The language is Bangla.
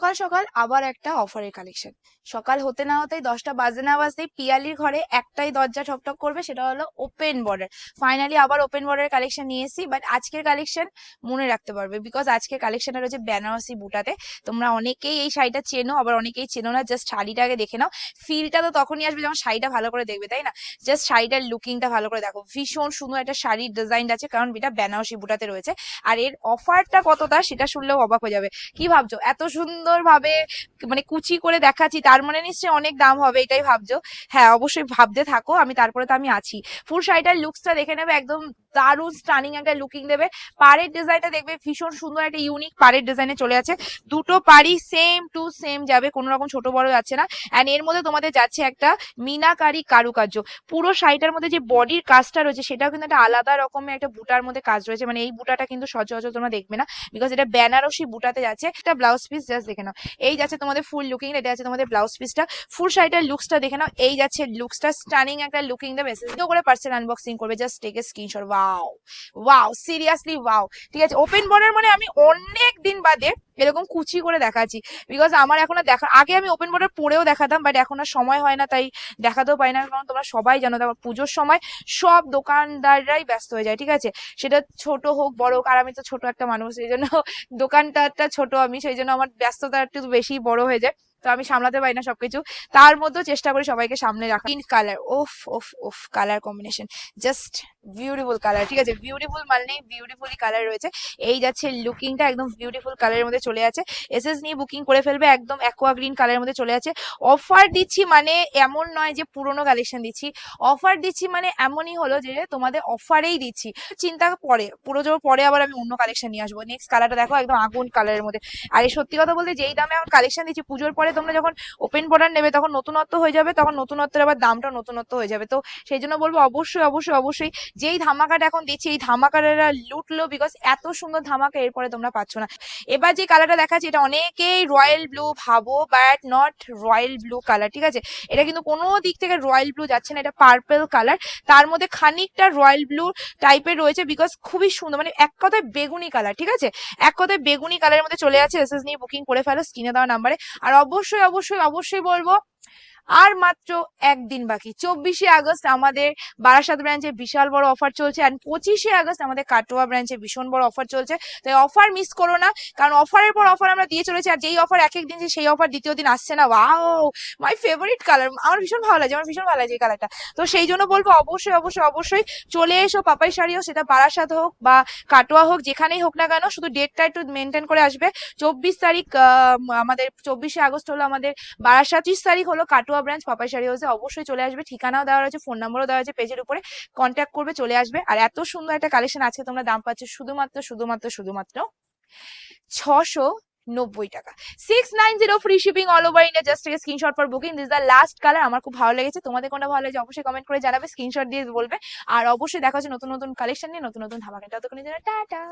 সকাল সকাল আবার একটা অফারের কালেকশন সকাল হতে না হতেই দশটা বাজে না বাজতেই পিয়ালির ঘরে একটাই দরজা ঠকঠক করবে, সেটা হলো ওপেন বর্ডার ফাইনালি আবার ওপেন বর্ডারের কালেকশন নিয়ে এসেছি বাট আজকের কালেকশন মনে রাখতে পারবে বিকজ আজকের কালেকশনটা রয়েছে বেনারসি বুটাতে। তোমরা অনেকেই এই শাড়িটা চেনো, আবার অনেকেই চেনো না জাস্ট শাড়িটাকে দেখে নাও। ফিলটা তো তখনই আসবে যখন শাড়িটা ভালো করে দেখবে, তাই না? জাস্ট শাড়িটার লুকিংটা ভালো করে দেখো। ভীষণ সুন্দর একটা শাড়ির ডিজাইন আছে, কারণ এটা বেনারসি বুটাতে রয়েছে। আর এর অফারটা কতটা, সেটা শুনলেও অবাক হয়ে যাবে। কি ভাবছ? এত সুন্দর ভাবে মানে কুচি করে দেখাচ্ছি, তার মানে নিশ্চয়ই অনেক দাম হবে, এটাই ভাবছ? হ্যাঁ অবশ্যই ভাবতে থাকো, আমি তারপরে তো আমি আছি। ফুল শাড়িটার লুকসটা দেখে নেবে, একদম দারুণ স্টানিং একটা লুকিং দেবে। পাড়ের ডিজাইনটা দেখবে, ভীষণ সুন্দর একটা ইউনিক পাড়ের ডিজাইনে চলে আছে। দুটো পাড়ি সেম টু সেম যাবে, কোনো রকম ছোট বড় যাচ্ছে না। অ্যান্ড এর মধ্যে তোমাদের যাচ্ছে একটা মিনাকারি কারুকার্য। পুরো শাড়িটার মধ্যে যে বডির কাজটা রয়েছে, সেটাও কিন্তু একটা আলাদা রকমের একটা বুটার মধ্যে কাজ রয়েছে। মানে এই বুটাটা কিন্তু সচরাচর তোমরা দেখবে না বিকজ এটা বেনারসি বুটাতে যাচ্ছে। একটা ব্লাউজ পিস জাস্ট দেখে নাও। এই যাচ্ছে তোমাদের ফুল লুকিং এটা যাচ্ছে তোমাদের ব্লাউজ পিসটা ফুল শাড়িটার লুকসটা দেখে নাও। এই যাচ্ছে লুকসটা স্টানিং একটা লুকিং দেবে। করে পার্সেল আনবক্সিং করবে just take screenshot wow wow seriously wow ঠিক আছে? ওপেন বর্ডার মানে আমি অনেক দিন বাদে এরকম কুচি করে দেখাচ্ছি। বিকজ আমার এখন দেখা আগে আমি ওপেন বর্ডার পরেও দেখাতাম বাট এখন আর সময় হয় না, তাই দেখাতেও পাই না, কারণ তোমরা সবাই জানো তারপর পুজোর সময় সব দোকানদাররাই ব্যস্ত হয়ে যায়, ঠিক আছে? সেটা ছোট হোক, বড় হোক, আর আমি তো ছোট একটা মানুষ এই জন্য দোকানটা ছোট আমি, সেই জন্য আমার ব্যস্ততা একটু বেশি বড় হয়ে যায়। তো আমি সামলাতে পারি না সবকিছু। তার মধ্যেও চেষ্টা করি সবাইকে সামনে রাখা পিঙ্ক কালার ওফ ওফ ওফ colour combination just beautiful colour ঠিক আছে? বিউটিফুল মানে বিউটিফুলি কালার রয়েছে। এই যাচ্ছে লুকিংটা একদম বিউটিফুল কালারের মধ্যে চলে আছে এসএস নিয়ে বুকিং করে ফেলবে, একদম অ্যাকোয়া গ্রিন কালারের মধ্যে চলে আছে অফার দিচ্ছি মানে এমন নয় যে পুরোনো কালেকশন দিচ্ছি। অফার দিচ্ছি মানে এমনই হলো যে তোমাদের অফারেই দিচ্ছি। চিন্তা পরে পুরো জোর পরে আবার আমি অন্য কালেকশন নিয়ে আসব। নেক্সট কালারটা দেখো, একদম আগুন কালারের মধ্যে। আর সত্যি কথা বলতে যেই দামে এখন কালেকশন দিচ্ছি, পুজোর পরে তোমরা যখন ওপেন বর্ডার নেবে, তখন নতুনত্ব হয়ে যাবে, তখন নতুনত্বের আবার দামটা নতুনত্ব হয়ে যাবে। তো সেই জন্য বলব অবশ্যই অবশ্যই অবশ্যই যেই ধামাকাটা এখন দিচ্ছি, এই ধামাকাটা লুটলো বিকজ এত সুন্দর ধামাকা এরপরে তোমরা পাচ্ছ না। এবার যে কালারটা দেখাচ্ছি, এটা অনেকেই রয়্যাল ব্লু ভাবো but not royal blue colour ঠিক আছে? এটা কিন্তু কোনো দিক থেকে রয়্যাল ব্লু যাচ্ছে না, এটা পার্পল কালার তার মধ্যে খানিকটা রয়্যাল ব্লু টাইপের রয়েছে বিকজ খুবই সুন্দর মানে এক কথায় বেগুনি কালার ঠিক আছে? এক কথায় বেগুনি কালারের মধ্যে চলে আছে এসএস নিয়ে বুকিং করে ফেলো স্ক্রিনে দেওয়া নাম্বারে আর অবশ্যই অবশ্যই অবশ্যই অবশ্যই বলব। আর মাত্র একদিন বাকি। চব্বিশে আগস্ট আমাদের বারাসাত ব্রাঞ্চে বিশাল বড় অফার চলছে আর পঁচিশে আগস্ট আমাদের কাটোয়া ব্রাঞ্চে ভীষণ বড় অফার চলছে। তাই অফার মিস করো না, কারণ অফারের পর অফার আমরা দিয়ে চলেছি আর যেই অফার এক এক দিন যে সেই অফার দ্বিতীয় দিন আসছে না। ওয়াও মাই ফেভারিট কালার আমার ভীষণ ভালো লাগে আমার ভীষণ ভালো লাগে এই কালারটা তো সেই জন্য বলব অবশ্যই অবশ্যই অবশ্যই চলে এসো পাপাই শাড়ি হোক, সেটা বারাসাত হোক বা কাটোয়া হোক, যেখানেই হোক না কেন, শুধু ডেটটা একটু মেনটেন করে আসবে। চব্বিশ তারিখ আমাদের চব্বিশে আগস্ট হলো আমাদের বারাসাত, ত্রিশ তারিখ হলো কাটোয়া ব্রাঞ্চ পাপাই হাউসে অবশ্যই চলে আসবে। ঠিকানাও দেওয়া রয়েছে ফোন নাম্বারও দেওয়া আছে পেজের উপরে কন্ট্যাক্ট করবে, চলে আসবে। আর এত সুন্দর একটা কালেকশন আজকে তোমরা দাম পাচ্ছ, শুধুমাত্র শুধুমাত্র শুধুমাত্র ছশো নব্বই টাকা। Six nine zero free shipping all over India just থেকে screenshot for booking this the last colour আমার খুব ভালো লেগেছে। তোমাদের কোনটা ভালো লেগেছে অবশ্যই কমেন্ট করে জানাবে স্ক্রিনশট দিয়ে বলবে। আর অবশ্যই দেখা হচ্ছে নতুন নতুন কালেকশন নিয়ে, নতুন নতুন ধামাকা ততক্ষণের জন্য, টাটা!